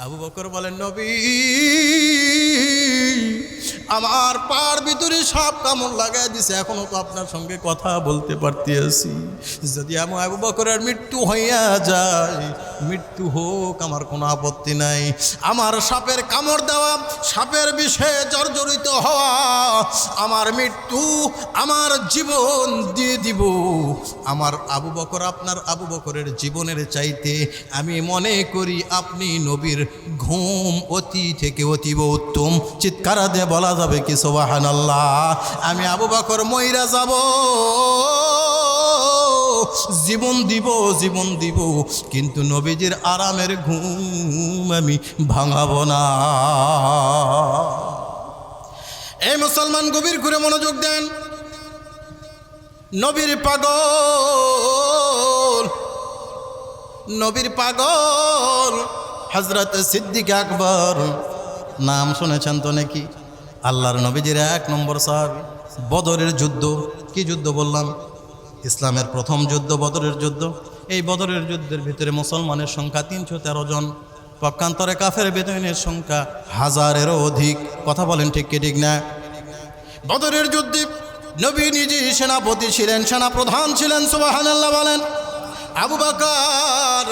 আবু বকর বলেন নবী আমার পার ভিতরে সাপ কামড় লাগাই দিছে। এখনও তো আপনার সঙ্গে কথা বলতে পারতে আছি যদি আমি আবু বকরের মৃত্যু হইয়া যায়, মৃত্যু হোক, আমার কোনো আপত্তি নাই। আমার সাপের কামড় দেওয়া, সাপের বিষয়ে জর্জরিত হওয়া, আমার মৃত্যু, আমার জীবন দিয়ে দিব। আমার আবু বকর আপনার আবু বকরের জীবনের চাইতে, আমি মনে করি আপনি নবীর ঘুম অতি থেকে অতীব উত্তম। চিৎকারা দিয়ে বলা যাবে কি সোবাহান আল্লাহ আমি আবু বকর ময়রা যাব। জীবন দিব জীবন দিব, কিন্তু নবীজির আরামের ঘুম আমি ভাঙাব না। এই মুসলমান গভীর ঘুরে মনোযোগ দেন। নবীর পাগল নবীর পাগল। হজরত সিদ্দিক আকবর, নাম শুনেছেন তো নাকি? আল্লাহর নবীজির এক নম্বর সাহাবি, বদরের যুদ্ধ। কি যুদ্ধ বললাম? ইসলামের প্রথম যুদ্ধ বদরের যুদ্ধ। এই বদরের যুদ্ধের ভিতরে মুসলমানের সংখ্যা তিনশো তেরো জন। পক্ষান্তরে কাফের বেতনের সংখ্যা হাজারেরও অধিক। কথা বলেন ঠিক কি, ঠিক না? বদরের যুদ্ধে নবী নিজে সেনাপতি ছিলেন, সেনাপ্রধান ছিলেন, সুবাহানাল্লাহ বলেন। আবু বাকার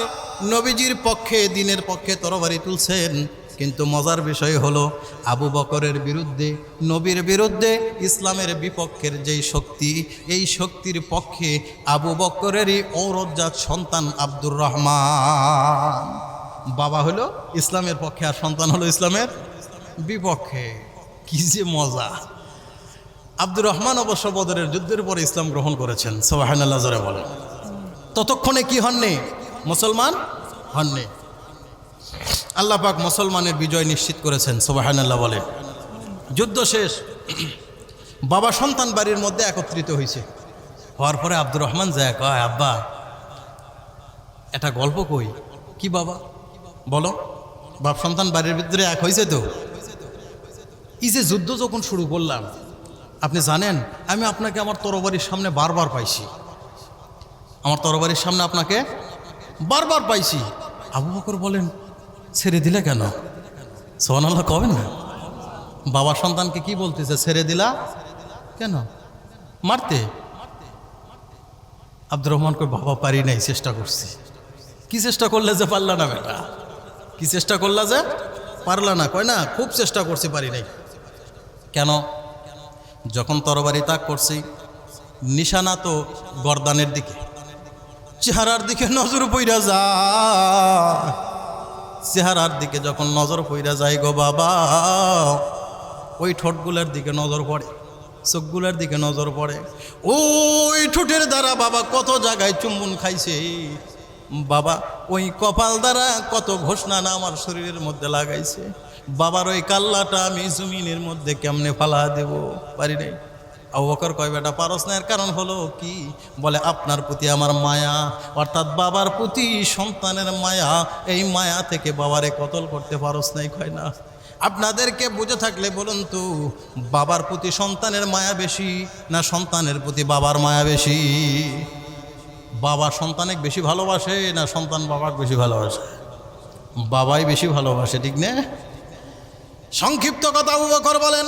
নবীজির পক্ষে, দিনের পক্ষে তরবারি তুলছেন। কিন্তু মজার বিষয় হলো, আবু বকরের বিরুদ্ধে, নবীর বিরুদ্ধে, ইসলামের বিপক্ষের যেই শক্তি, এই শক্তির পক্ষে আবু বকরেরই ঔরজাত সন্তান আব্দুর রহমান। বাবা হলো ইসলামের পক্ষে আর সন্তান হলো ইসলামের বিপক্ষে। কি যে মজা। আব্দুর রহমান অবশ্য বদরের যুদ্ধের পরে ইসলাম গ্রহণ করেছেন। সোহান আল্লাহ বলেন। ততক্ষণে কি হননি? মুসলমান হননি। আল্লাহ পাক মুসলমানের বিজয় নিশ্চিত করেছেন সোবাহান আল্লাহ বলে। যুদ্ধ শেষ। বাবা সন্তান বাড়ির মধ্যে একত্রিত হয়েছে হওয়ার পরে আব্দুর রহমান যায়, কয়, আব্বা এটা গল্প কই। কি বাবা? বলো। বাপ সন্তান বাড়ির ভিতরে এক হয়েছে তো। এই যে যুদ্ধ যখন শুরু করলাম, আপনি জানেন, আমি আপনাকে আমার তরবারির সামনে বারবার পাইছি। আমার তরবারির সামনে আপনাকে বারবার পাইছি। আবু বকর বলেন, ছেড়ে দিলে কেন? সোহান আল্লাহ কবেন না। বাবা সন্তানকে কি বলতেছে, ছেড়ে দিলা? কেন? মারতে? আব্দুর রহমান কই, বাবা, পারি নাই, চেষ্টা করছি। কি চেষ্টা করলে যে পারলা না বেটা? কি চেষ্টা করলা যে পারলা না? কয় না, খুব চেষ্টা করছি, পারি নাই। কেন? যখন তরবারি তাক করছি, নিশানা তো গরদানের দিকে। চেহারার দিকে নজর পইরা যা। চেহারার দিকে যখন নজর পইরা যায় গো বাবা, ওই ঠোঁটগুলোর দিকে নজর পড়ে, চোখগুলোর দিকে নজর পড়ে। ওই ঠোঁটের দ্বারা বাবা কত জায়গায় চুম্বন খাইছে। বাবা, ওই কপাল দ্বারা কত ঘোষণা না আমার শরীরের মধ্যে লাগাইছে। বাবার ওই কাল্লাটা আমি জমিনের মধ্যে কেমনে ফালা দেব, পারি নাই? আবু বকর কয়, বেটা, পারস না। এর কারণ হলো কি? বলে, আপনার প্রতি আমার মায়া, অর্থাৎ বাবার প্রতি সন্তানের মায়া, এই মায়া থেকে বাবারে কতল করতে পারস নাই? কয়, না। আপনাদেরকে বুঝে থাকলে বলুন তো, বাবার প্রতি সন্তানের মায়া বেশি না সন্তানের প্রতি বাবার মায়া বেশি? বাবা সন্তানকে বেশি ভালোবাসে না সন্তান বাবাকে বেশি ভালোবাসে? বাবাই বেশি ভালোবাসে, ঠিক না? সংক্ষিপ্ত কথা বলেন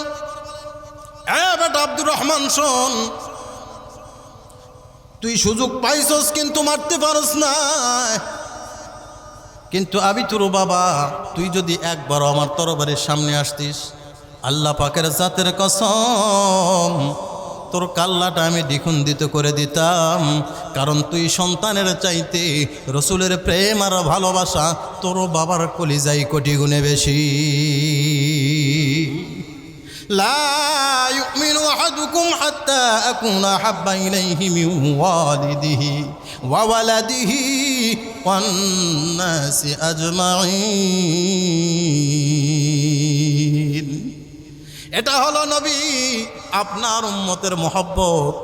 বেটা আব্দুর রহমান, শোন। তুই সুযোগ পাইছস, কিন্তু মারতে পারস না। কিন্তু আমি তোর বাবা, তুই যদি একবার আমার তরবারের সামনে আসতিস, আল্লাহ পাকের জাতের কসম, তোর কাল্লাটা আমি দ্বিখণ্ডিত করে দিতাম। কারণ তুই সন্তানের চাইতে রসুলের প্রেম আর ভালোবাসা তোর বাবার কলিজাই কোটি গুণে বেশি। لا يؤمن أحدكم حتى أكون أحب إليه من والده وولده والناس أجمعين এটা হলো নবী আপনার উম্মতের মহব্বত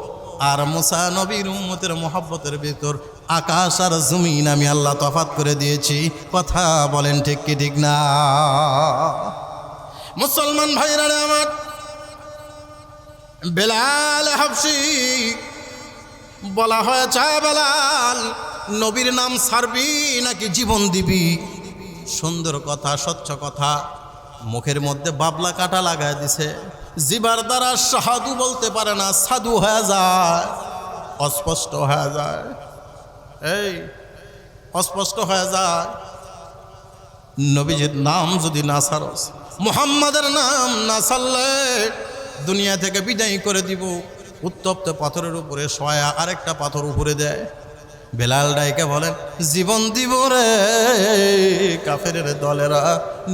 আর মুসা নবীর উম্মতের মহব্বতের ভিতর আকাশ আর জমিন আমি আল্লাহ তফাত করে দিয়েছি কথা বলেন ঠিক কি ঠিক না মুসলমান ভাইরা আমার। বেলাল হাফসি, বলা হয়েছে বেলাল, নবীর নাম সারবি নাকি জীবন দিবি? সুন্দর কথা, স্বচ্ছ কথা। মুখের মধ্যে বাবলা কাটা লাগায় দিছে। জিবার দ্বারা সাধু বলতে পারে না, সাধু হয়ে যায়, অস্পষ্ট হয়ে যায়। এই, অস্পষ্ট হয়ে যায়। নবীজির নাম যদি না সারস মুহাম্মাদের নাম না সারলে দুনিয়া থেকে বিদায় করে দিব। উত্তপ্ত পাথরের উপরে সয়া আরেকটা পাথর উপরে দেয়। বেলাল ডাইকে বলেন, জীবন দিব রে, কাফের দলেরা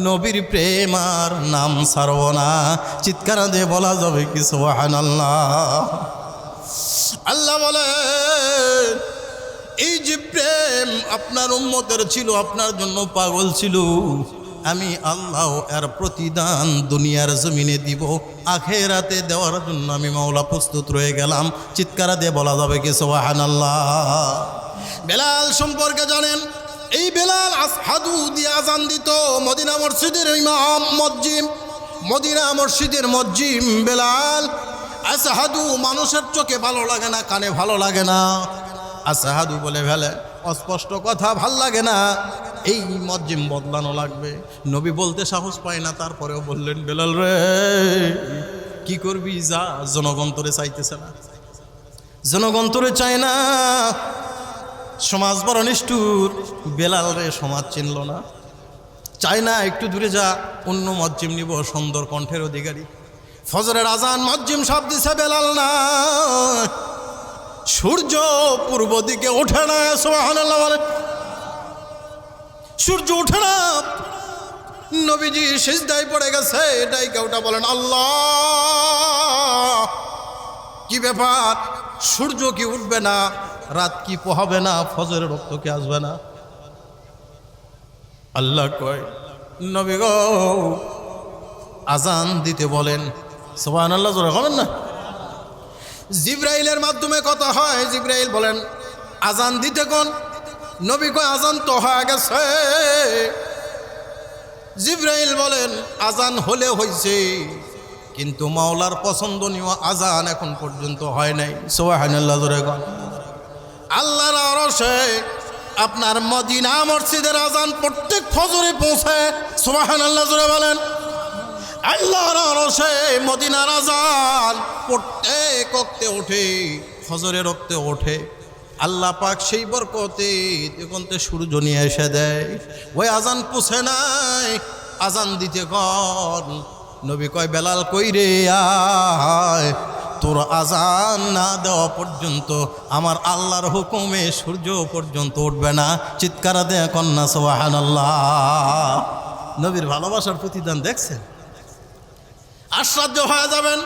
নবীর প্রেম আর নাম সারব না। চিৎকার দিয়ে বলা যাবে কি সোহান আল্লাহ বলেন এই যে প্রেম আপনার উম্মতের ছিল, আপনার জন্য পাগল ছিল। আমি আল্লাহ এর প্রতিদান দুনিয়ার জমিনে দিব। আখেরাতে দেওয়ার জন্য আমি মাওলা প্রস্তুত রয়ে গেলাম। চিৎকারা দিয়ে বলা যাবে কি সোহান আল্লাহ বেলাল সম্পর্কে জানেন, এই বেলাল হাদু দিয়ে আজান দিত মদিনা মসজিদের মসজিম মদিনা মসজিদের মজ্জিম বেলাল আসাহাদু মানুষের চোখে ভালো লাগে না, কানে ভালো লাগে না। আসাহাদু বলে ফেলে। অস্পষ্ট কথা, ভালো লাগে না। এই মজ্জিম বদলানো লাগবে। নবী বলতে সাহস পায় না, তারপরেও বললেন, বেলাল রে, কি করবি? যা, জনগণ তোরে চাইতেছে না। জনগণ তোরে চায় না। সমাজ বড় নিষ্ঠুর। বেলাল রে, সমাজ চিনল না। চায় না, একটু দূরে যা। অন্য মজ্জিম নিব, সুন্দর কণ্ঠের অধিকারী। ফজরের আজান মজ্জিম সব দিছে বেলাল না। সূর্য পূর্ব দিকে ওঠে না বলে। সূর্য ওঠে না। নবীজি সিজদায় পড়ে গেছে, এটাই কেউটা বলেন, আল্লাহ। কি ব্যাপার? সূর্য কি উঠবে না? রাত কি পোহাবে না? ফজরের রক্ত কি আসবে না? আল্লাহ কয়, নবী গো, আজান দিতে বলেন। সোহান আল্লাহ জোরে না। জিব্রাইলের মাধ্যমে কথা হয়। জিব্রাইল বলেন, আজান দিতে কোন? নবী কয়, আজান তো হয়ে গেছে। জিব্রাইল বলেন, আজান হলে হয়েছে কিন্তু মাওলার পছন্দনীয় আজান এখন পর্যন্ত হয় নাই। সোহানাল্লাহ আল্লাহর আরসে আপনার মদিনা মসজিদের আজান প্রত্যেক ফজরে পৌঁছে। সোহান আল্লাহ জোরে বলেন। আল্লাহর আরশে মদিনার আজান প্রত্যেক রক্তে ওঠে, ফজরে রক্তে ওঠে। আল্লাহ পাক সেই বরকতে দেখতে সূর্য নিয়ে এসে দেয়, ওই আজান পুষে নাই, আজান দিতে কর নবী কয়, বেলাল কই রে আয়? তোর আজান না দেওয়া পর্যন্ত আমার আল্লাহর হুকুমে সূর্য পর্যন্ত উঠবে না। চিৎকার দেয়া কন্যা সোহান আল্লাহ নবীর ভালোবাসার প্রতিদান দেখছেন? আশ্চর্য হয়ে যাবেন।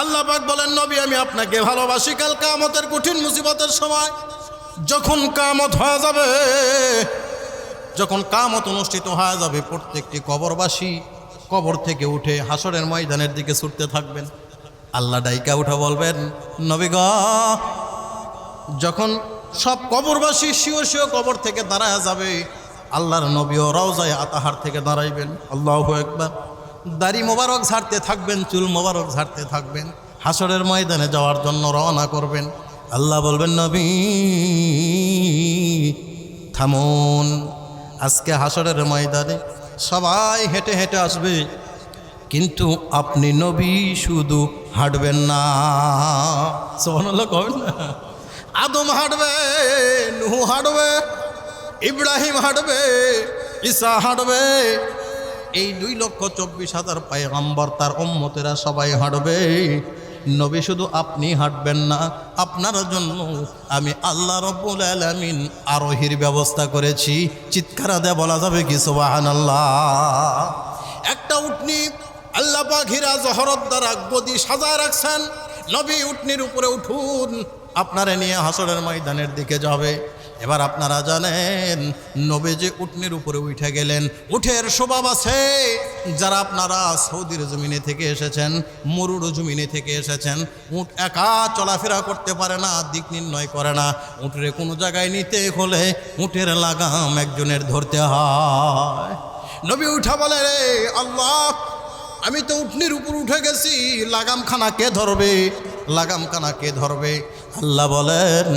আল্লাহ পাক বলেন, নবী, আমি আপনাকে ভালোবাসি কাল কামতের কঠিন মুসিবতের সময়। যখন কামত হয়ে যাবে, যখন কামত অনুষ্ঠিত হয়ে যাবে, প্রত্যেকটি কবরবাসী কবর থেকে উঠে হাসরের ময়দানের দিকে ছুটতে থাকবেন। আল্লাহ ডাইকা উঠা বলবেন, নবী গ, যখন সব কবরবাসী শিও শিও কবর থেকে দাঁড়ায় যাবে, আল্লাহর নবী ও রওজায় আতাহার থেকে দাঁড়াইবেন। আল্লাহ একবার দাড়ি মোবারক ঝাড়তে থাকবেন, চুল মোবারক ঝাড়তে থাকবেন, হাসরের ময়দানে যাওয়ার জন্য রওনা করবেন। আল্লাহ বলবেন, নবী, থামুন। আজকে হাসরের ময়দানে সবাই হেঁটে হেঁটে আসবে, কিন্তু আপনি নবী শুধু হাঁটবেন না। সোহানাল্লাহ কবেন না? আদম হাঁটবে, নুহু হাঁটবে, ইব্রাহিম হাঁটবে, ঈসা হাঁটবে এই দুই লক্ষ চব্বিশ হাজার পায়গাম্বর তার উম্মতেরা সবাই হাঁটবে। নবী, শুধু আপনি হাঁটবেন না, আপনার জন্য আমি আল্লাহ রব্বুল আলমিন আরোহীর ব্যবস্থা করেছি। চিৎকারা দেয়া বলা যাবে কি সোবাহান আল্লাহ একটা উটনি আল্লাহ পাখিরা জহরত দ্বারা গদি সাজায় রাখছেন। নবী উটনির উপরে উঠুন, আপনারা নিয়ে হাসরের ময়দানের দিকে যাবে। এবার আপনারা জানেন নবে যে উটনির উপরে উঠে গেলেন। উঠের স্বভাব আছে। যারা আপনারা সৌদির জমিনে থেকে এসেছেন, মরুর জমিনে থেকে এসেছেন, উট একা চলাফেরা করতে পারে না, দিক নির্ণয় করে না। উঠরে কোনো জায়গায় নিতে হলে উঠের লাগাম একজনের ধরতে হয়। নবী উঠা বলে, রে আল্লাহ আমি তো উঠনির উপর উঠে গেছি। লাগামখানা কে ধরবে? লাগামখানা কে ধরবে? আল্লাহ বলেন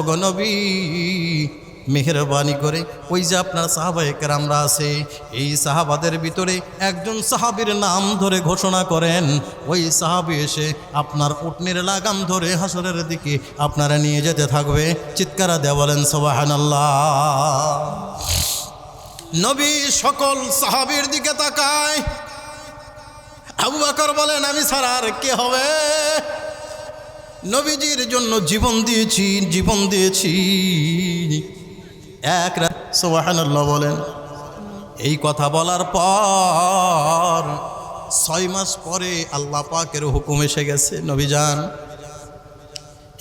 অগনবী মেহরবানি করে ওই যে আপনার সাহাবাহিকের আমরা আছে, এই সাহাবাদের ভিতরে একজন সাহাবির নাম ধরে ঘোষণা করেন। ওই সাহাবি এসে আপনার উটনির লাগাম ধরে হাসরের দিকে আপনারা নিয়ে যেতে থাকবে। চিৎকারা দেওয়া বলেন সোবাহান নবী সকল সাহাবির দিকে তাকায় আবু বাকর বলেন, আমি ছাড়া আর কে হবে? নবীজির জন্য জীবন দিয়েছি জীবন দিয়েছি। এক রাত সোহানাল্লাহ বলেন, এই কথা বলার পর ছয় মাস পরে আল্লাহ পাকের হুকুম এসে গেছে নবীজান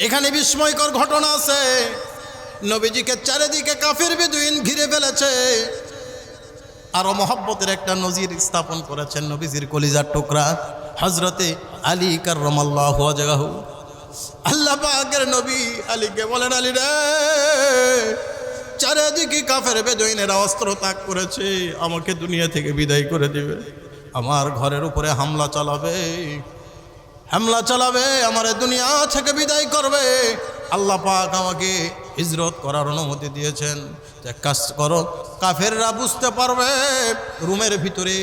এখানে বিস্ময়কর ঘটনা আছে। নবীজিকে চারিদিকে কাফির বেদুইন ঘিরে ফেলেছে। আরও মহব্বতের একটা নজির স্থাপন করেছেন নবীজির কলিজার টুকরা হজরতে আলী কার্রমাল্লাহ জাগাহু আল্লাহ পাকের নবী আলীকে বলেন, আলী রে, চারিদিকে কাফের বেদইনেরা অস্ত্র ত্যাগ করেছে, আমাকে দুনিয়া থেকে বিদায় করে দিবে। আমার ঘরের উপরে হামলা চালাবে হামলা চালাবে, আমার দুনিয়া থেকে বিদায় করবে। আল্লাহ পাক আমাকে হিজরত করার অনুমতি দিয়েছেন। যে কাজ করো, কাফেররা বুঝতে পারবে, রুমের ভিতরে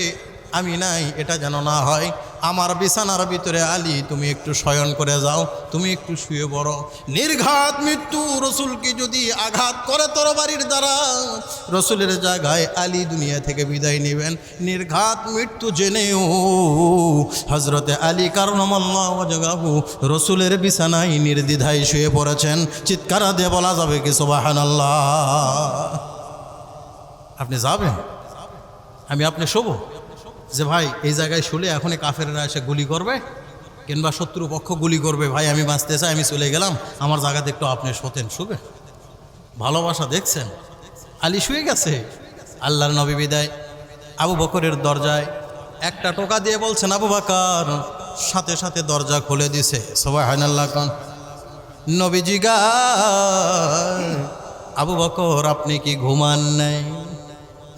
আমি নাই, এটা যেন না হয়। আমার বিছানার ভিতরে আলী, তুমি একটু শয়ন করে যাও, তুমি একটু শুয়ে পড়ো। নির্ঘাত মৃত্যু রসুলকে যদি আঘাত করে তরবারির দ্বারা, রসুলের জায়গায় আলী দুনিয়া থেকে বিদায় নেবেন। নির্ঘাত মৃত্যু জেনেও হজরতে আলী কারণ জগাবু রসুলের বিছানায় নির্দ্বিধায় শুয়ে পড়েছেন। চিৎকারা দিয়ে বলা যাবে কি সোবাহান আপনি যাবেন? আমি আপনি শোবো? যে ভাই, এই জায়গায় শুলে এখনই কাফেররা এসে গুলি করবে, কিংবা শত্রুপক্ষ গুলি করবে, ভাই, আমি বাঁচতে চাই, আমি চলে গেলাম, আমার জায়গাতে একটু আপনি শোতেন, শুবে। ভালোবাসা দেখছেন? আলী শুয়ে গেছে? আল্লাহর নবী বিদায়, আবু বকরের দরজায় একটা টোকা দিয়ে বলছেন, আবু বাকার। সাথে সাথে দরজা খুলে দিছে সবাই হাইনাল্লাহ কন। নবীজি গা, আবু বকর, আপনি কি ঘুমান নাই?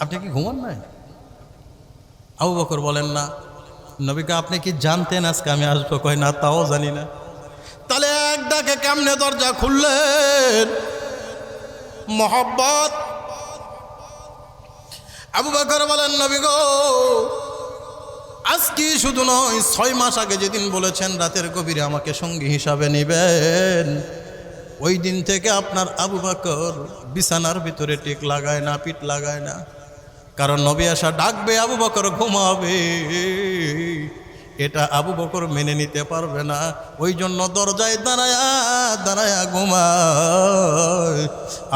আপনি কি ঘুমান নাই? আবু বকর বলেন, না, নবীকে আপনি কি জানতেন আজকে আমি আসব? কয়, না, তাও জানি না। তাহলে এক ডাকে কেমনে দরজা খুললেন? মোহব্বত। আবু বকর বলেন, নবী গো, আজকে শুধু নয়, ছয় মাস আগে যেদিন বলেছেন রাতের কবিরে আমাকে সঙ্গী হিসাবে নেবেন, ওই দিন থেকে আপনার আবু বকর বিছানার ভিতরে টেক লাগায় না, পিঠ লাগায় না। কারণ নবী আসা ডাকবে, আবু বকর ঘুমাবে। এটা আবু বকর মেনে নিতে পারবে না। ওই জন্য দরজায় দাঁড়ায়া দাঁড়ায়া ঘুমায়।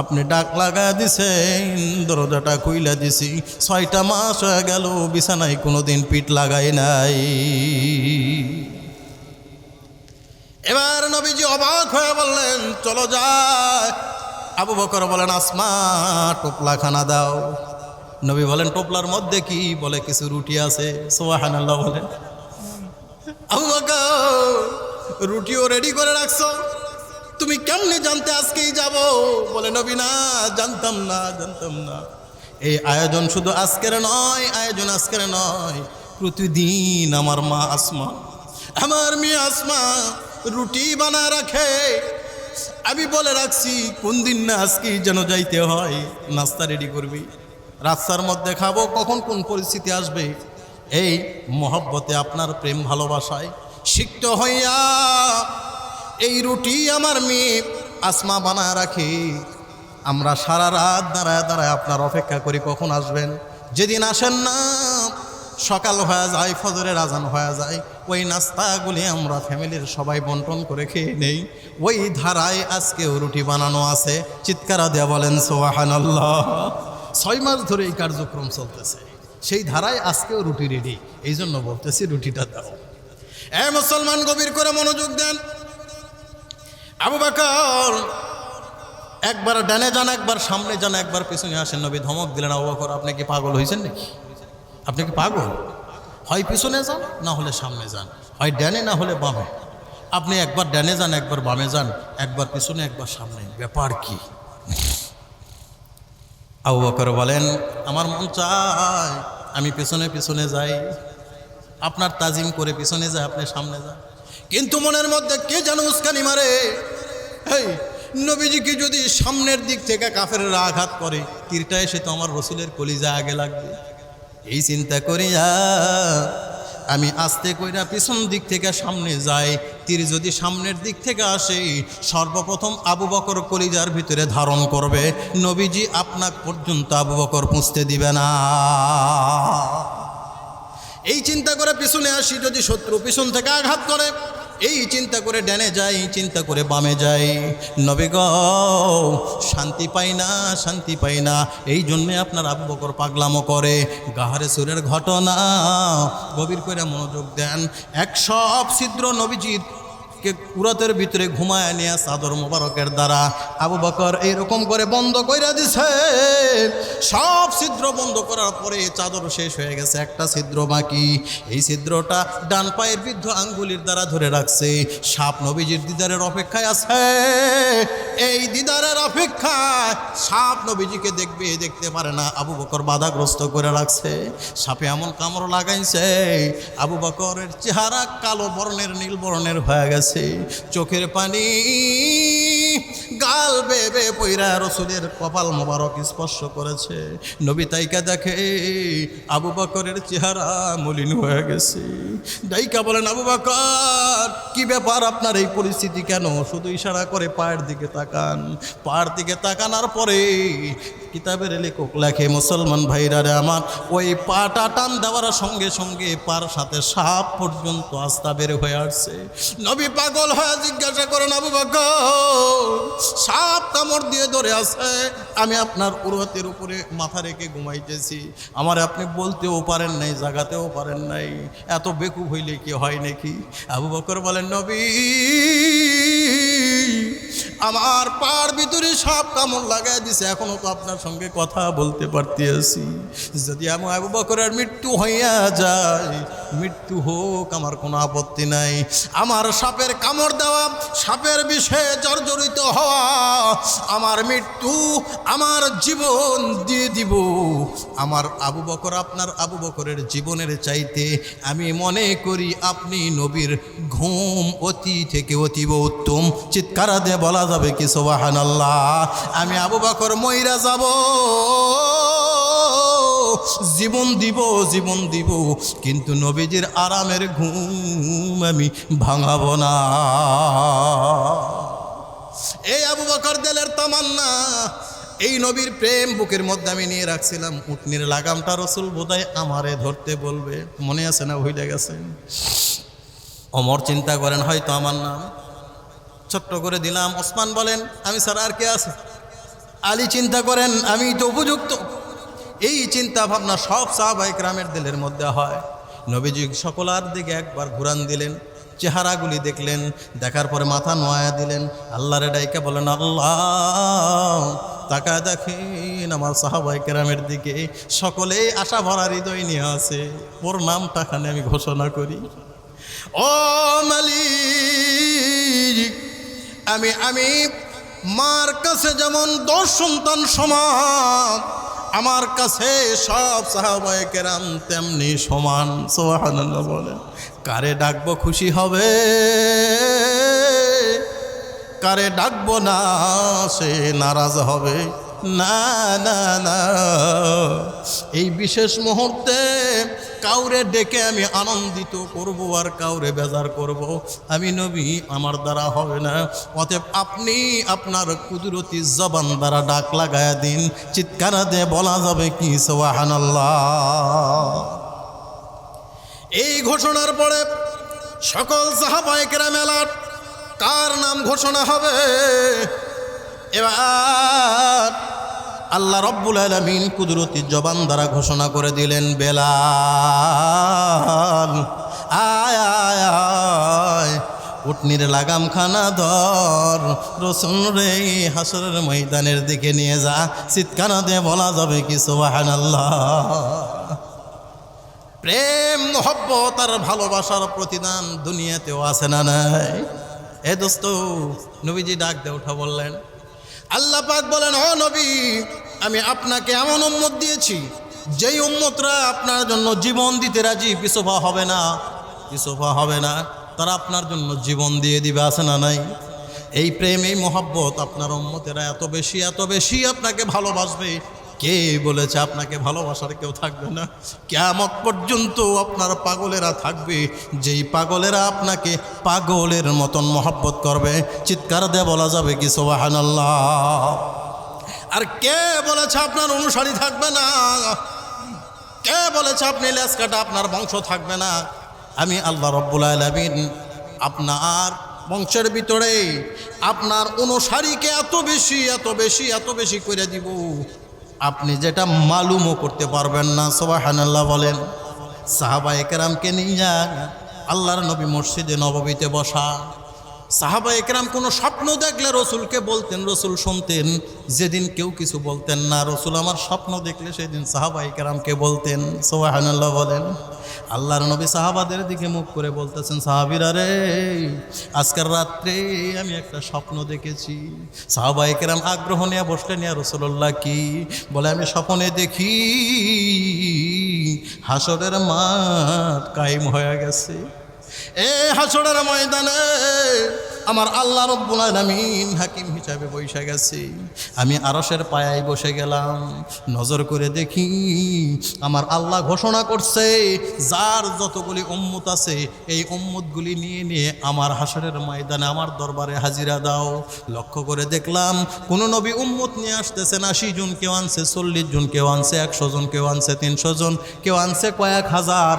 আপনি ডাক লাগা দিছেন, দরজাটা খুইলা দিছি। ছয়টা মাস হয়ে গেল, বিছানায় কোনোদিন পিঠ লাগাই নাই। এবার নবীজি অবাক হয়ে বললেন, চলো যায় আবু বকর বলেন, আসমা টোপলা খানা দাও। নবী বলেন, টোপলার মধ্যে কি বলে কিছু রুটি আছে? সোহান আল্লাহ বলেন রুটিও রেডি করে রাখছো? তুমি কেমনে জানতে আজকেই যাব? বলে, নবী, না, জানতাম না জানতাম না। এই আয়োজন শুধু আজকের নয়, আয়োজন আজকের নয়। প্রতিদিন আমার মা আসমা, আমার মেয়ে আসমা রুটি বানা রাখে। আমি বলে রাখছি, কোন দিন না আজকে যেন যাইতে হয়? নাস্তা রেডি করবি? রাস্তার মধ্যে খাব, কখন কোন পরিস্থিতি আসবে? এই মহব্বতে আপনার প্রেম ভালোবাসায় সিক্ত হইয়া এই রুটি আমার মেয়ে আসমা বানায় রাখি। আমরা সারা রাত দাঁড়ায় দাঁড়ায় আপনার অপেক্ষা করি, কখন আসবেন? যেদিন আসেন না, সকাল হয়ে যায়, ফজরের আজান হয়ে যায়, ওই নাস্তাগুলি আমরা ফ্যামিলির সবাই বন্টন করে খেয়ে নেই। ওই ধারায় আজকেও রুটি বানানো আছে। চিৎকারা দেয়া বলেন সোহান ছয় মাস ধরে এই কার্যক্রম চলতেছে। সেই ধারায় আজকেও রুটি রেডি এই জন্য বলতেছি রুটিটা দাও। এ মুসলমান, গভীর করে মনোযোগ দেন। আবু বাকর একবার ডানে যান, একবার সামনে যান, একবার পিছনে আসেন। নবী ধমক দিলেন, আবু বকর, আপনি কি পাগল হয়েছেন নাকি? আপনি কি পাগল? হয় পিছনে যান, না হলে সামনে যান। হয় ডানে, না হলে বামে। আপনি একবার ডানে যান, একবার বামে যান, একবার পিছনে, একবার সামনে। ব্যাপার কি? আবু বকর বলেন, আমার মন চায় আমি পেছনে পেছনে যাই। আপনার তাজিম করে পিছনে যায়, আপনি সামনে যান। কিন্তু মনের মধ্যে কে যেন উস্কানি মারে? এই নবীজিকে যদি সামনের দিক থেকে কাফেররা আঘাত করে, তীরটা এসে তো আমার রসুলের কলিজা আগে লাগবে। এই চিন্তা করিয়া আমি আস্তে কইরা পিছন দিক থেকে সামনে যাই তীর যদি সামনের দিক থেকে আসে, সর্বপ্রথম আবু বকর কলিজার ভিতরে ধারণ করবে। নবীজি আপনাক পর্যন্ত আবু বকর পুঁছতে দিবে না। এই চিন্তা করে পিছনে আসি, যদি শত্রু পিছন থেকে আঘাত করে এই চিন্তা করে ড্যানে যাই, চিন্তা করে বামে যাই। নবে গ, শান্তি পাই না, শান্তি পাই না। এই জন্যে আপনার আবু বকর পাগলামো করে। গাহারে সুরের ঘটনা। গভীর করে মনোযোগ দেন। এক সব ছিদ্র নবীজির কে কুরাতের ভিতরে ঘুমায় নিয়ে চাদর মোবারকের দ্বারা আবু বকর এইরকম করে বন্ধ কইরা দিছে। সব ছিদ্র বন্ধ করার পরে চাদর শেষ হয়ে গেছে। একটা ছিদ্র বাকি। এই ছিদ্রটা ডান পায়ের বৃদ্ধ আঙ্গুলির দ্বারা ধরে রাখছে। সাপ নবীজির দিদারের অপেক্ষায় আছে। এই দিদারের অপেক্ষায় সাপ নবীজিকে দেখবে, দেখতে পারে না। আবু বকর বাধাগ্রস্ত করে রাখছে। সাপে এমন কামড় লাগাইছে। আবু বকরের চেহারা কালো বর্ণের, নীল বর্ণের হয়ে গেছে। চোখের পানি গাল বেবে পৈরা রসুলের কপাল মোবারক স্পর্শ করেছে। নবী তাইকা দেখে আবু বকরের চেহারা মলিন হয়ে গেছে। দাইকা বলেন, আবু বকর, কি ব্যাপার আপনার এই পরিস্থিতি কেন? শুধু ইশারা করে পায়ের দিকে তাকান। পায়ের দিকে তাকানোর পরে কিতাবের লেখক লেখে, মুসলমান ভাইরা রে আমার, ওই পাটা টান দেওয়ার সঙ্গে সঙ্গে পার সাথে সাপ পর্যন্ত আস্তা বের হয়ে আসছে। নবী পাগল হয়ে জিজ্ঞাসা করেন, আবু বকর, সাপ কামড় দিয়ে ধরে আছে, আমি আপনার উরতের উপরে মাথা রেখে ঘুমাইতেছি। আমার আপনি বলতেও পারেন নাই, জাগাতেও পারেন নাই। এত বেকুব হইলে কি হয় নাকি? আবু বকর বলেন, নবী আমার পার ভিতরে সব কামড় লাগাই দিছে। এখনও তো আপনার সঙ্গে কথা বলতে পারতে আছি যদি আমি আবু বকরের মৃত্যু হইয়া যায়, মৃত্যু হোক, আমার কোনো আপত্তি নাই। আমার সাপের কামড় দেওয়া, সাপের বিষয়ে জর্জরিত হওয়া, আমার মৃত্যু আমার জীবন দিয়ে দিব। আমার আবু বকর আপনার আবু বকরের জীবনের চাইতে, আমি মনে করি আপনি নবীর ঘুম অতি থেকে অতীব উত্তম। চিৎকার দিয়ে বলা যাবে কি সোবাহান আল্লাহ আমি আবু বকর মইরা যাব। জীবন দিব জীবন দিব, কিন্তু নবীজির আরামের ঘুম আমি ভাঙাব না। এই আবু বকর দেলের তামান্না, এই নবীর প্রেম বুকের মধ্যে আমি নিয়ে রাখছিলাম। উটনির লাগামটা রসুল বোধহয় আমারে ধরতে বলবে। মনে আছে না, ভুলে গেছে অমর চিন্তা করেন, হয়তো আমার নাম। ছোট্ট করে দিলাম। ওসমান বলেন, আমি স্যার আর কে আছে? আলী চিন্তা করেন, আমি তো উপযুক্ত। এই চিন্তা ভাবনা সব সাহাবাহিক রামের দিলের মধ্যে হয়। নবীজি সকলার দিকে একবার ঘুরান দিলেন, চেহারাগুলি দেখলেন, দেখার পরে মাথা নোয়া দিলেন। আল্লাহরে ডাইকা বলেন, আল্লাহ তাকা দেখেন আমার সাহাবাই কেরামের দিকে সকলেই আশা ভরা হৃদয় নিয়ে আছে। ওর নামটা খানে আমি ঘোষণা করি। ও মালিক আমি আমি, মার কাছে যেমন দশ সন্তান সমান, আমার কাছে সব সাহাবায়ে তেমনি সমান। সোহানাল্লাহ বলে কারে ডাকবো খুশি হবে? কারে ডাকবো না, সে নারাজ হবে? না না না। এই বিশেষ মুহূর্তে কাউরে ডেকে আমি আনন্দিত করব আর কাউরে বেজার করব। আমি নবী, আমার দ্বারা হবে না। অতএব আপনি আপনার কুদরতি জবান দ্বারা ডাক লাগায় দিন। চিৎকার দিয়ে বলা যাবে কি সোহানাল্লাহ এই ঘোষণার পরে সকল সাহাবাহিকেরা মেলার কার নাম ঘোষণা হবে? এবার আল্লাহ রব্বুল আলমিন কুদরতি জবান দ্বারা ঘোষণা করে দিলেন, বেলাল, আয় আয় আয়, উটনির লাগাম খানা ধর, রসুন রে, হাসরের ময়দানের দিকে নিয়ে যা চিৎকানা দিয়ে বলা যাবে কি আল্লাহ প্রেম, মোহব্বত আর ভালোবাসার প্রতিদান দুনিয়াতেও আছে না নাই? এ দোস্ত, নবীজি ডাক দে ওঠা বললেন আল্লাহ পাক বলেন, ও নবী, আমি আপনাকে এমন উম্মত দিয়েছি, যেই উম্মতরা আপনার জন্য জীবন দিতে রাজি পিসোফা হবে না পিসোফা হবে না। তারা আপনার জন্য জীবন দিয়ে দিবে, আছে না নাই? এই প্রেম, এই মহাব্বত আপনার উম্মতেরা এত বেশি এত বেশি আপনাকে ভালোবাসবে। কে বলেছে আপনাকে ভালোবাসার কেউ থাকবে না? কেমন পর্যন্ত আপনার পাগলেরা থাকবে, যেই পাগলেরা আপনাকে পাগলের মতন মহব্বত করবে। চিৎকার দিয়ে বলা যাবে কি সোবাহান আর কে বলেছে আপনার অনুসারী থাকবে না? কে বলেছে আপনি লেস কাটা আপনার বংশ থাকবে না? আমি আল্লাহ রব্বুল আলমিন আপনার বংশের ভিতরে আপনার অনুসারীকে এত বেশি এত বেশি এত বেশি করে দিব। আপনি যেটা মালুমও করতে পারবেন না সোবাহান্লাহ বলেন। সাহাবা একরামকে নিয়ে যান আল্লাহর নবী মসজিদে নববীতে বসা। সাহাবা একরাম কোনো স্বপ্ন দেখলে রসুলকে বলতেন, রসুল শুনতেন, যেদিন কেউ কিছু বলতেন না, রসুল আমার স্বপ্ন দেখলে সেদিন সাহাবা একরামকে বলতেন সোহানাল্লাহ বলেন। আল্লাহর নবী সাহাবাদের দিকে মুখ করে বলতেছেন, সাহাবিরা রে, আজকের রাত্রে আমি একটা স্বপ্ন দেখেছি। সাহাবা একরাম আগ্রহ নিয়ে বসলেন, ইয়া রসুল্লাহ কি? বলে, আমি স্বপ্নে দেখি হাসরের মাঠ কায়েম হয়ে গেছে। এ হাসরের ময়দানে আমার আল্লাহ রব্বুল আলামিন হাকিম হিসাবে বসে গেছি। আমি আরসের পায়ায় বসে গেলাম। নজর করে দেখি আমার আল্লাহ ঘোষণা করছে, যার যতগুলি উম্মত আছে, এই উম্মতগুলি নিয়ে নিয়ে আমার হাসরের ময়দানে আমার দরবারে হাজিরা দাও। লক্ষ্য করে দেখলাম, কোন নবী উম্মত নিয়ে আসতেছেন আশি জন কেউ আনছে, চল্লিশ জন কেউ আনছে, একশো জন কেউ আনছে, তিনশো জন কেউ আনছে, কয়েক হাজার।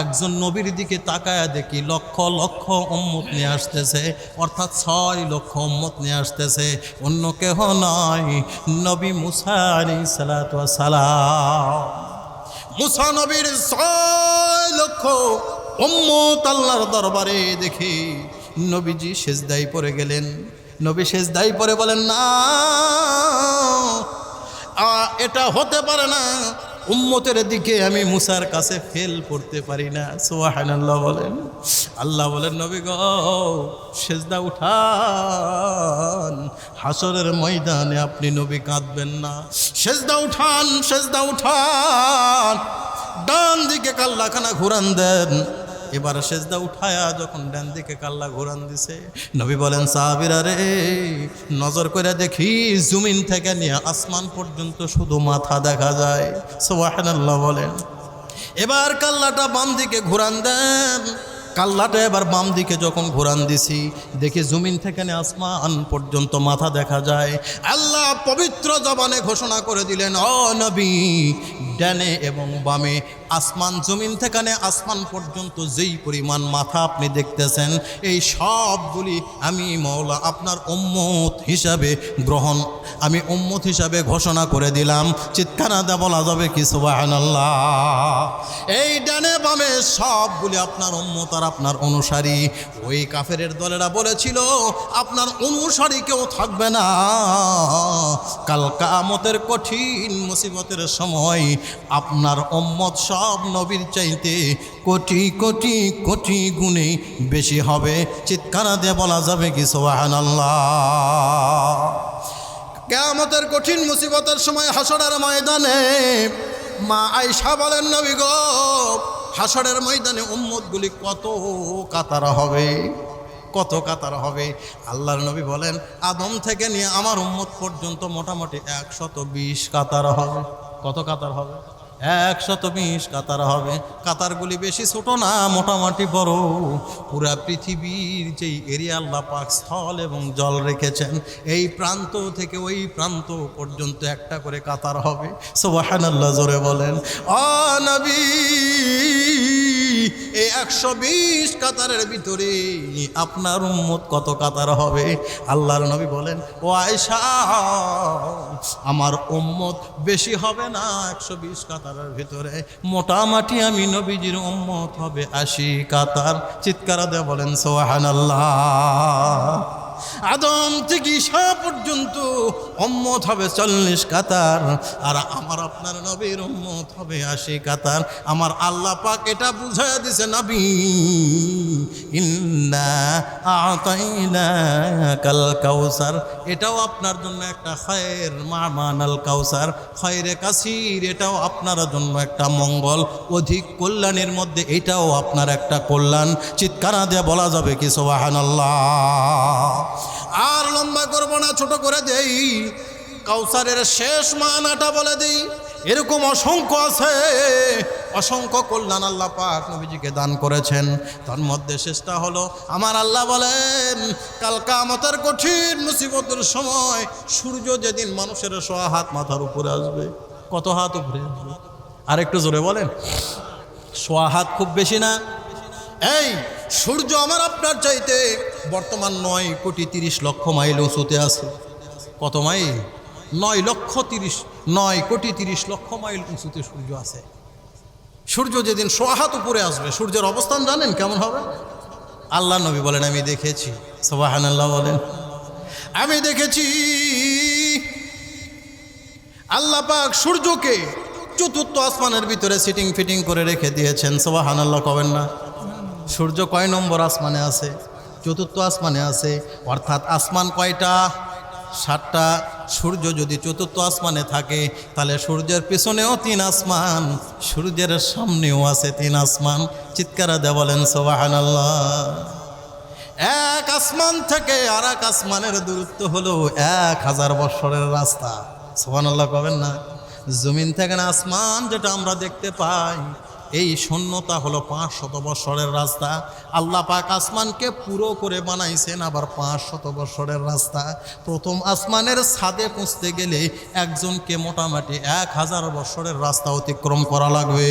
একজন নবীর দিকে তাকায়া দেখি লক্ষ লক্ষ উম্মত নিয়ে আসতেছে? অর্থাৎ ছয় লক্ষ উম্মত নিয়ে আসতেছে। অন্য কেহ নয় নবী মুসা আলী সালাম। মুসা নবীর ছয় লক্ষ উম্মত আল্লাহর দরবারে দেখে নবীজি সেজদাই পরে গেলেন। নবী সেজদাই পরে বলেন, না এটা হতে পারে না। উম্মতের দিকে আমি মুসার কাছে ফেল করতে পারি না। সোহান আল্লাহ বলেন। আল্লাহ বলেন, নবী গ, সেজদা উঠান। হাসরের ময়দানে আপনি নবী কাঁদবেন না। সেজদা উঠান সেজদা উঠান। ডান দিকে কাল্লাখানা ঘুরান দেন। এবার সেজদা উঠায়া যখন ডান দিকে কাল্লা ঘোরান দিছে, নবী বলেন, সাহাবিরা রে, নজর করে দেখি জমিন থেকে নিয়ে আসমান পর্যন্ত শুধু মাথা দেখা যায়। সোহানাল্লাহ বলেন। এবার কাল্লাটা বাম দিকে ঘোরান দেন। কাল্লাটা এবার বাম দিকে যখন ঘোরান দিছি, দেখি জমিন থেকে আসমান পর্যন্ত মাথা দেখা যায়। আল্লাহ পবিত্র জবানে ঘোষণা করে দিলেন অ নবী ডানে এবং বামে, আসমান জমিন থেকে আসমান পর্যন্ত যেই পরিমাণ মাথা আপনি দেখতেছেন, এই সবগুলি আমি মৌলা আপনার উম্মত হিসাবে গ্রহণ, আমি উম্মত হিসাবে ঘোষণা করে দিলাম। চিৎকারা দে বলা যাবে কি, সুবহানাল্লাহ। এই ডানে বামে সবগুলি আপনার উম্মত আর আপনার অনুসারী। ওই কাফেরের দলেরা বলেছিল, আপনার অনুসারী কেউ থাকবে না। কাল কামতের কঠিন মুসিবতের সময় আপনার উম্মত সব নবীর চাইতে কোটি কোটি কোটি গুণে বেশি হবে। চিৎকারা দিয়ে বলা যাবে কি সোহানাল্লাহ কেয়ামতের কঠিন মুসিবতের সময় হাসরের ময়দানে মা আয়সা বলেন, নবী গো হাসরের ময়দানে উম্মতগুলি কত কাতার হবে? কত কাতার হবে? আল্লাহর নবী বলেন, আদম থেকে নিয়ে আমার উম্মত পর্যন্ত মোটামুটি একশত বিশ কাতার হবে। কত কাতার হবে? একশত বিশ কাতার হবে। কাতারগুলি বেশি ছোট না, মোটামুটি বড়। পুরা পৃথিবীর যেই এরিয়া পাক স্থল এবং জল রেখেছেন, এই প্রান্ত থেকে ওই প্রান্ত পর্যন্ত একটা করে কাতার হবে। সোবাহান আল্লাহ জোরে বলেন। অ নবী, এই একশো বিশ কাতারের ভিতরে আপনার উম্মত কত কাতার হবে? আল্লাহর নবী বলেন, ও আয়সা আমার উম্মত বেশি হবে না একশো বিশ কাতারের ভিতরে। মোটামুটি আমি নবীজির উম্মত হবে। আশি কাতার। চিৎকার দে বলেন সোহান আল্লাহ আদম থেকে ঈশা পর্যন্ত অম্মত হবে চল্লিশ কাতার। আর আমার আপনার নবীর অম্মত হবে আশি কাতার। আমার আল্লাহ পাক এটা বুঝা দিছে, নবী, ইন্না আতাইনা কাল কাউসার। এটাও আপনার জন্য একটা খয়ের মামান আল কাউসার। খয়রে কাসির, এটাও আপনার জন্য একটা মঙ্গল। অধিক কল্যাণের মধ্যে এটাও আপনার একটা কল্যাণ। চিৎকারা দিয়ে বলা যাবে কি সোবাহান আল্লাহ আর লম্বা করব না, ছোট করে দেই। কাউসারের শেষ মানাটা বলে দিই। এরকম অসংখ্য আছে। অসংখ্য কল্যাণ আল্লাহ পাক নবীজিকে দান করেছেন। তার মধ্যে শেষটা হলো, আমার আল্লাহ বলেন, কাল কামতের কঠিন মুসিবতের সময় সূর্য যেদিন মানুষের সোয়া হাত মাথার উপরে আসবে, কত হাত উপরে আসবে? আর একটু জোরে বলেন। সোয়া হাত খুব বেশি না? এই সূর্য আমার আপনার চাইতে বর্তমান নয় কোটি তিরিশ লক্ষ মাইল উঁচুতে আছে। কত মাইল? নয় লক্ষ তিরিশ, নয় কোটি তিরিশ লক্ষ মাইল উঁচুতে সূর্য আছে। সূর্য যেদিন সোহাত উপরে আসবে, সূর্যের অবস্থান জানেন কেমন হবে? আল্লাহ নবী বলেন, আমি দেখেছি। সোবাহান আল্লাহ বলেন, আমি দেখেছি। আল্লাহ পাক সূর্যকে চতুর্থ আসমানের ভিতরে সিটিং ফিটিং করে রেখে দিয়েছেন। সোবাহান আল্লাহ কবেন না? সূর্য কয় নম্বর আসমানে আছে? চতুর্থ আসমানে আছে। অর্থাৎ আসমান কয়টা? সাতটা। সূর্য যদি চতুর্থ আসমানে থাকে, তাহলে সূর্যের পিছনেও তিন আসমান, সূর্যের সামনেও আছে তিন আসমান। চিৎকারা দে বলেন সোবাহান এক আসমান থেকে আর এক আসমানের দূরত্ব হলো এক হাজার বৎসরের রাস্তা। সোহান আল্লাহ কবেন না? জমিন থেকে না, আসমান যেটা আমরা দেখতে পাই এই শূন্যতা হলো পাঁচ শত বৎসরের রাস্তা। আল্লাহ পাক আসমানকে পুরো করে বানাইছেন, আবার পাঁচ শত বৎসরের রাস্তা। প্রথম আসমানের ছাদে পৌঁছতে গেলে একজনকে মোটামুটি এক হাজার বৎসরের রাস্তা অতিক্রম করা লাগবে।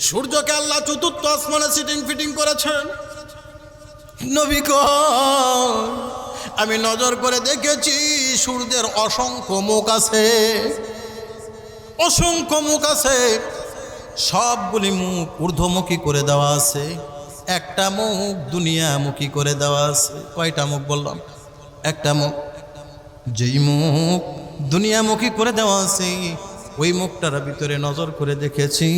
সূর্যকে আল্লাহ চতুর্থ আসমানে সিটিং ফিটিং করেছেন। নবী আমি নজর করে দেখেছি সূর্যের অসংখ্য মুখ আছে। অসংখ্য মুখ আছে। সবগুলি মুখ ঊর্ধ্বমুখী করে দেওয়া আছে। একটা মুখ দুনিয়ামুখী করে দেওয়া আছে। কয়টা মুখ বললাম? একটা মুখ। যেই মুখ দুনিয়ামুখী করে দেওয়া আছে, ওই মুখটার ভিতরে নজর করে দেখেছি।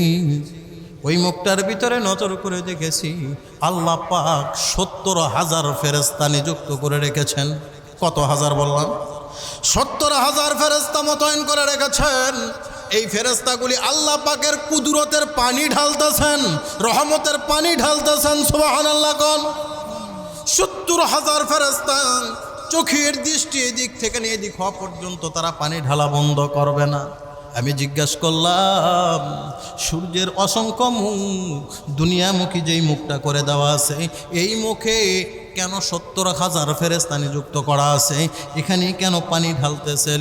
ওই মুখটার ভিতরে নজর করে দেখেছি, আল্লাহ পাক সত্তর হাজার ফেরেস্তা নিযুক্ত করে রেখেছেন। কত হাজার বললাম? সত্তর হাজার ফেরেস্তা মোতায়েন করে রেখেছেন। এই ফেরেস্তাগুলি আল্লাহ পাকের কুদরতের পানি ঢালতেছেন, রহমতের পানি ঢালতেছেন সুবাহান আল্লাহ কন। সত্তর হাজার ফেরেস্তা চোখের দৃষ্টি এদিক থেকে নিয়ে এদিক হওয়া পর্যন্ত তারা পানি ঢালা বন্ধ করবে না। আমি জিজ্ঞাস করলাম, সূর্যের অসংখ্য মুখ, দুনিয়ামুখী যেই মুখটা করে দেওয়া আছে, এই মুখে কেন সত্তর হাজার ফেরেস্তা নিযুক্ত করা আছে? এখানে কেন পানি ঢালতেছে?